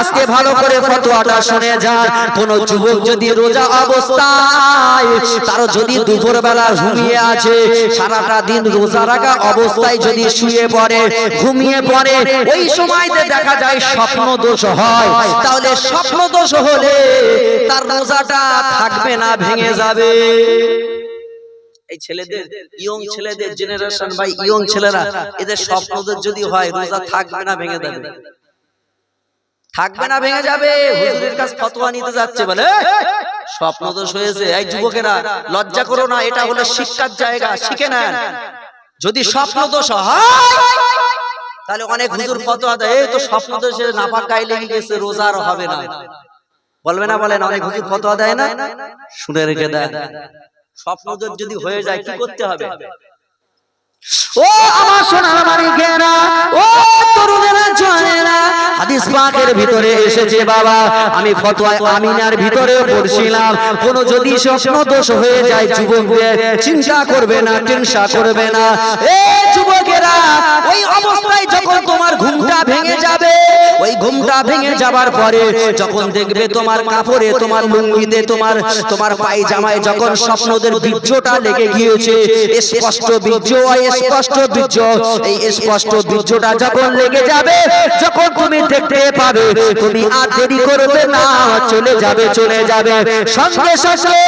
আজকে ভালো করে ফতোয়াটা শুনে যান। কোন যুবক যদি রোজা অবস্থায় তার যদি দুপুর বেলা ঘুমিয়ে আছে, সারাটা দিন রোজা রাখা অবস্থায় যদি শুয়ে পড়ে, ঘুমিয়ে পড়ে, ওই সময়তে দেখা যায় স্বপ্ন দোষ হয়। তাহলে স্বপ্ন দোষ হলে তার রোজাটা থাকবে না, ভেঙে যাবে। এই ছেলেদের, ইয়ং ছেলেদের জেনারেশন বা ইয়ং ছেলেরা, এদের স্বপ্নদের যদি হয়, রোজা থাকবে না, ভেঙে যাবে। থাকবে না ভেঙে যাবে। হুজুরের কাছে ফতোয়া নিতে যাচ্ছে বলে। স্বপ্ন দোষ হয়েছে এই যুবকেরা লজ্জা করো না এটা হলো শিক্ষার জায়গা শিখে নেন। যদি স্বপ্ন দোষ হয় তাহলে অনেক হুজুর ফতোয়া দেয় এই তো স্বপ্ন দোষে নাপাক গায়ে লেগে গেছে রোজা আর হবে না। বলবে না বলেন অনেক হুজুর ফতোয়া দেয় না? শুনে রেখে দেয় স্বপ্ন দোষ যদি হয়ে যায় কি করতে হবে? ও আমার সোনার হাদিস ভিতরে এসেছে বাবা। আমি ফতোয়া আমিনার ভিতরে পড়ছিলাম। কোন যদি স্বপ্ন দোষ হয়ে যায় যুবকদের, চিন্তা করবে না, টেনশন করবে না। এ যুবকেরা, ওই অবস্থায় যখন তোমার ঘুমটা ভেঙে যাবে ওই ঘুমটা ভেঙে যাবার পরে যখন দেখবে তোমার কাপড়ে তোমার লুঙ্গিতে তোমার তোমার পায়জামায় যখন স্বপ্নদের বীর্যটা লেগে গিয়েছে স্পষ্ট বীর্য স্পষ্ট বীর্য এই স্পষ্ট বীর্যটা যখন লেগে যাবে যখন তুমি দেখতে পাবে তুমি আর দেরি করবে না চলে যাবে চলে যাবে সঙ্গে সঙ্গে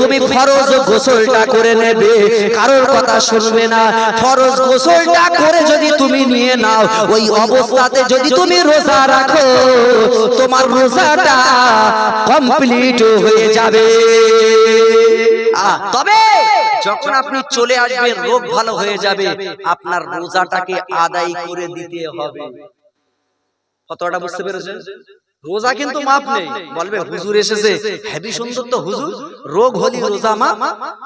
তুমি ফরজ গোসলটা করে নেবে কারোর কথা শুনবে না ফরজ গোসলটা করে যদি তুমি নিয়ে নাও। ওই অবস্থাতে যদি তুমি রোজা রাখো, তোমার রোজাটা কমপ্লিট হয়ে যাবে। তবে যখন আপনি চলে আসবেন, রোগ ভালো হয়ে যাবে। আপনার রোজাটাকে আদায় করে দিতে হবে। কতটা বুঝতে পেরেছেন? রোজা কিন্তু মাপ নেই। বলবে হুজুর এসেছে হেভি সুন্দর তো হুজুর। রোগ হলি রোজা মা।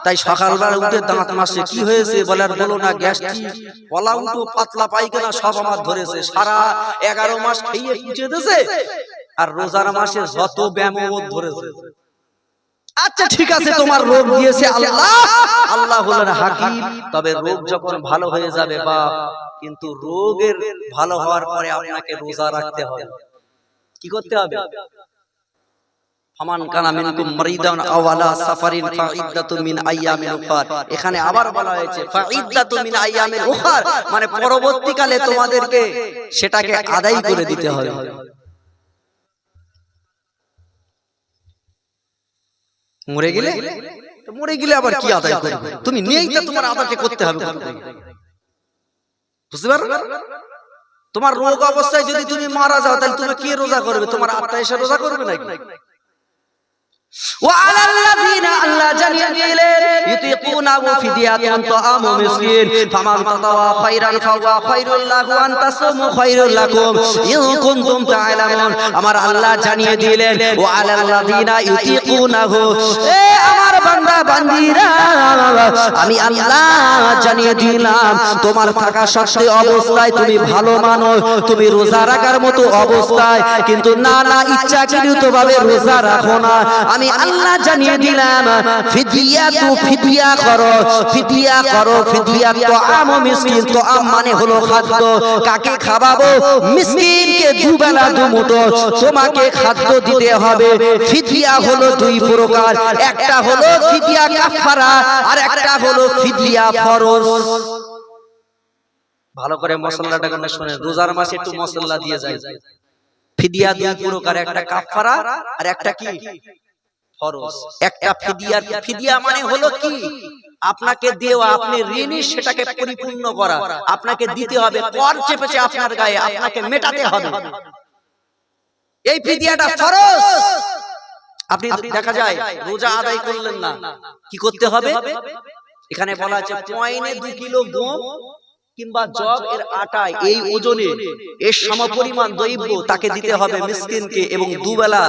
তাই সকালবেলা উঠে দাঁত মাসে কি হয়েছে বলে আর বলো না গ্যাস্ট্রিক পলা উঠো পাতলা পায়খানা সব আমার ধরেছে। সারা এগারো মাস খেয়ে পুজে দিয়েছে আর রোজার মাসে যত ব্যায়াম ধরেছে। আচ্ছা ঠিক আছে তোমার রোগ দিয়েছে আল্লাহ। আল্লাহ। হলেন হাকিম। তবে রোগ যখন ভালো হয়ে যাবে বা কিন্তু রোগের ভালো হওয়ার পরে আপনাকে রোজা রাখতে হবে কি করতে হবে? এখানে আবার বলা হয়েছে মিন পরবর্তীকালে তোমাদেরকে সেটাকে আদায় করে দিতে হবে। মরে গেলে? মরে গেলে আবার কি আদায় করবে? তুমি তো তোমার আদায়টা করতে হবে বুঝতে পারো তোমার রোগ অবস্থায় যদি তুমি মারা যাও, তাহলে তুমি কি রোজা করবে? তোমার আত্মা এসে রোজা করবে নাকি? আল্লাহ জানিয়ে দিলেন আমার আল্লাহ জানিয়ে দিলেন, ওয়ালাল্লাযীনা আমার বান্দা আমি আল্লাহ জানিয়ে দিলাম, তোমার থাকা সত্ত্বে অবস্থায় তুমি ভালো মানো তুমি রোজা রাখার মতো অবস্থায়, কিন্তু না না, ইচ্ছাকৃতভাবে রোজা রাখো না। আমি আল্লাহ জানিয়ে দিলাম ফিদিয়া তু ফিদিয়া করো ফিদিয়া করো ফিদিয়া তো আম মিসকিন তো আম মানে হলো খাদ্য। কাকে খাওয়াবো? মিসকিনকে দুবেলা দুমুঠো। তোমাকে খাদ্য দিতে হবে। ফিদিয়া হলো দুই প্রকার। একটা হলো ফিদিয়া কাফারা আর একটা হলো ফিদিয়া ফরজ। ভালো করে মশলাটা কেন শুনে রোজার মাসে একটু মশলা দিয়ে যায় ফিদিয়া দুই প্রকার। একটা কাফারা আর একটা কি? ফরজ। একটা ফিদিয়া ফিদিয়া মানে হলো কি? আপনাকে দেওয়া আপনি ঋণী সেটাকে পরিপূর্ণ করা। আপনাকে দিতে হবে কর চেপেছে আপনার গায়ে আপনাকে মেটাতে হবে। এই ফিদিয়াটা ফরজ। আপনি দেখা যায় রোজা আদায় করলেন না। কি করতে হবে? এখানে বলা আছে পয়নে দু কিলো গম কিংবা জব এর আটায় এই ওজনে এর সমপরিমাণ দৈব্য তাকে দিতে হবে মিসকিনকে এবং দুবেলা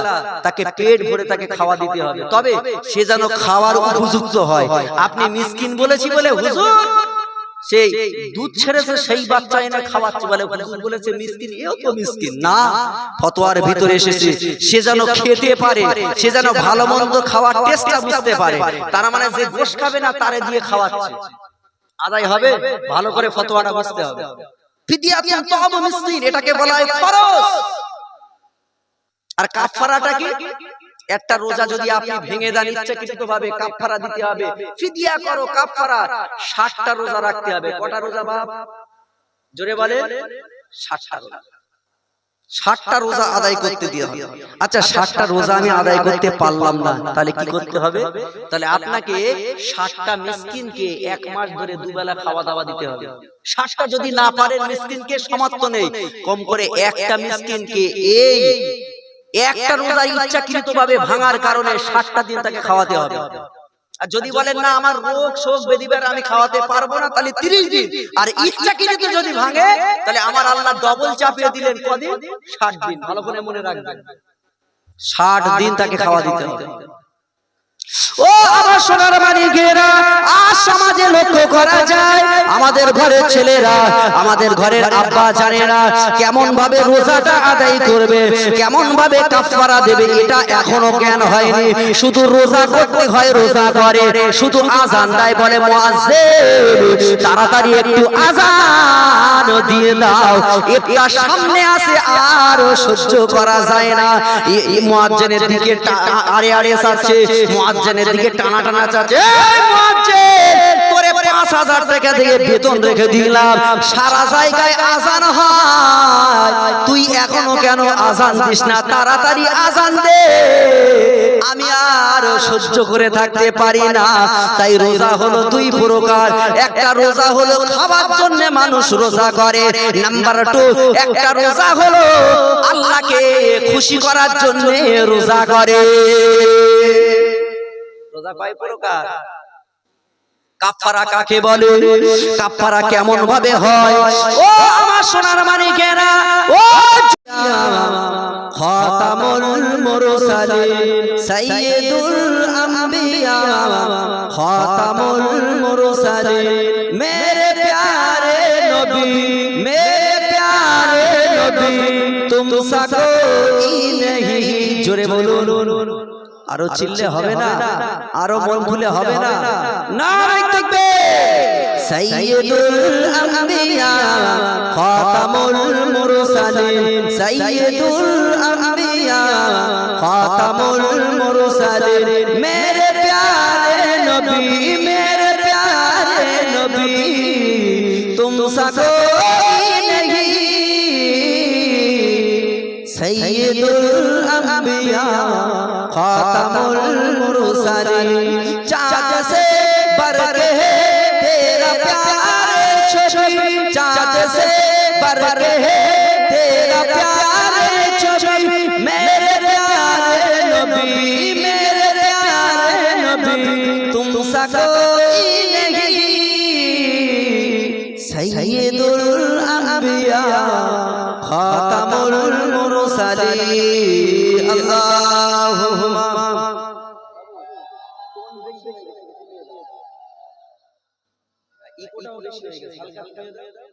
তাকে পেট ভরে তাকে খাওয়া দিতে হবে। তবে সে যেন খাওয়ার উপযুক্ত হয়। আপনি মিসকিন বলেছি বলে হুজুর সেই দুধ ছেড়েছে সেই বাচ্চা এনে খাওয়াচ্ছে বলে বলেছে মিসকিন এও তো মিসকিন। না ফতোয়ার ভিতরে এসেছে। সে যেন খেতে পারে সে যেন ভালো মন্দ খাওয়ার টেস্টটা বুঝতে পারে তার মানে যে গোশ খাবে না তারে দিয়ে খাওয়াচ্ছে আদায় হবে ভালো করে ফতোয়াটা বুঝতে হবে। ফিদিয়াতুন তাআমু মিসকিন এটাকে বলা হয় ফরজ। আর কাফারাটা কি? একটা রোজা যদি আপনি ভেঙে দেন ইচ্ছাকৃত ভাবে কাফারা দিতে হবে। ফিদিয়া করো কাফারা ষাটটা রোজা রাখতে হবে। কটা রোজা বাপ? জোরে বলে ষাটটা রোজা। ষাটটা রোজা আদায় করতে দিয়ে হবে। আচ্ছা ষাটটা রোজা আমি আদায় করতে পারলাম না। তাহলে কি করতে হবে? তাহলে আপনাকে ষাটটা মিসকিনকে এক মাস ধরে দুবেলা খাওয়া দাওয়া দিতে হবে। ষাটটা যদি না পারেন মিসকিনকে সমাপ্ত নেই। কম করে একটা মিসকিনকে এই একটা রোজা ইচ্ছাকৃত ভাবে ভাঙার কারণে ষাটটা দিন তাকে খাওয়াতে হবে। আর যদি বলেন না আমার রোগ শোক বেদিবার আমি খাওয়াতে পারব না তাহলে তিরিশ দিন। আর ইচ্ছা ইচ্ছাকৃত যদি ভাঙে তাহলে আমার আল্লাহ ডবল চাপিয়ে দিলেন কদিন? ষাট দিন। ভালো করে মনে রাখবেন। ষাট দিন তাকে খাওয়া দিতে হবে। ও আমার সোনার আজ সমাজে লক্ষ্য করা যায়, আমাদের ঘরের ছেলেরা, আমাদের ঘরের আব্বা জানেরা কেমন ভাবে রোজাটা আদায় করবে, কেমন ভাবে দেবে, এটা এখনও জ্ঞান হয়নি। শুধু রোজা করতে হয়, রোজা করে, শুধু আজান দেয় বলে তাড়াতাড়ি একটু আজান দিয়ে দাও, এটা সামনে আসে আর সহ্য করা যায় না। মুয়াজ্জিনের দিকে আড়ে আড়ে যাচ্ছে মুয়াজ্জিনের দিকে টানা টানা চাচ্ছে। তোরে পাঁচ হাজার টাকা দিয়ে বেতন রেখে দিলাম। সারা জায়গায় আজান হয়। তুই এখনও কেন আজান দিস না? তাড়াতাড়ি আজান দে। আমি আর সহ্য করে থাকতে পারি না। তাই রোজা হলো দুই প্রকার। একটা রোজা হলো খাবার জন্য মানুষ রোজা করে। নাম্বার টু একটা রোজা হলো আল্লাহকে খুশি করার জন্য রোজা করে। রোজা কয় প্রকার কাকে বলে? কেমন ভাবে হয়? ও আমার সোনার ও আম্বিয়া মেরে প্যারে নবী, মেরে প্যারে নবী, তুম সা কোই नहीं জোরে বলুন। আরও চিল্লে হবে না? আরও মন খুলে হবে না? না? দেখবে সাইয়্যিদুল আম্বিয়া খাতামুল মুরসালিন। সাইয়্যিদুল আম্বিয়া খাতামুল মুরসালিন। মেরে প্যারে নবী মেরে প্যারে নবী তুম সা কোই नहीं সৈয়দুল আম্বিয়া খাতামুল মুরসালিন চাঁদ से बढ़ के है तेरा प्यार छवि चाँद से बढ़ के है तेरा प्यार छवि मेरे प्यारे नबी मेरे प्यारे नबी तुम सा कोई नहीं সৈয়দুল আম্বিয়া খাতামুল মুরসালিন আল্লাহুম্মা বেশি হয়ে গেছে হালকা হয়ে দাও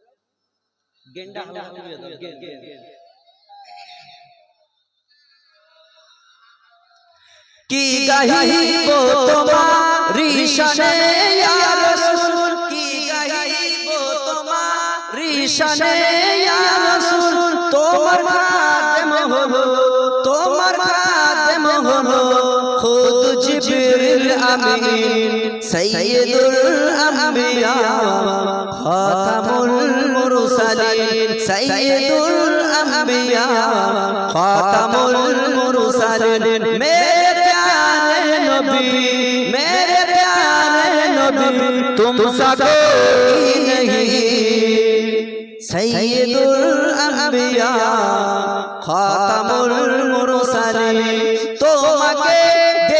গেন্ডা হালকা হয়ে দাও গেন কি গাহিব তোমার শানে ইয়া রাসূল? কি গাহিব তোমার শানে ইয়া রাসূল? তোমার জিবরিল আমিন, সাইয়্যিদুল আমবিয়া, খাতামুল মুরসালিন, সাইয়্যিদুল আমবিয়া, খাতামুল মুরসালিন। মেরে প্যারে নবী, মেরে প্যারে নবী, তুম সাথো নহীं সাইয়্যিদুল আমবিয়া, খাতামুল মুরসালিন, তোমাকে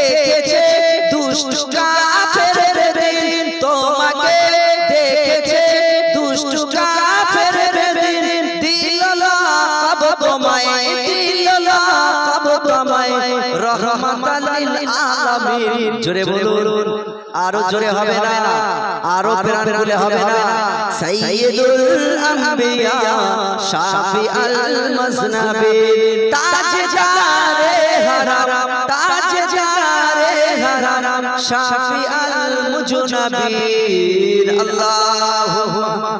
দেখেছে দুষ্ট কাফের বেদিন তোমাকে দেখেছে দুষ্ট কাফের বেদিন। দিল লাকাব তোমায় দিল তোমায়। রহমাতাল আলামিন। জোরে বলুন। আরও জোরে হবে না। আরও প্রাণ খুলে হবে না। সাইয়্যিদুল আম্বিয়া শাফি আল তাজদারে শাফি আল মুজনবিন আল্লাহুম্মা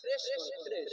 ফ্রেশ ফ্রেশ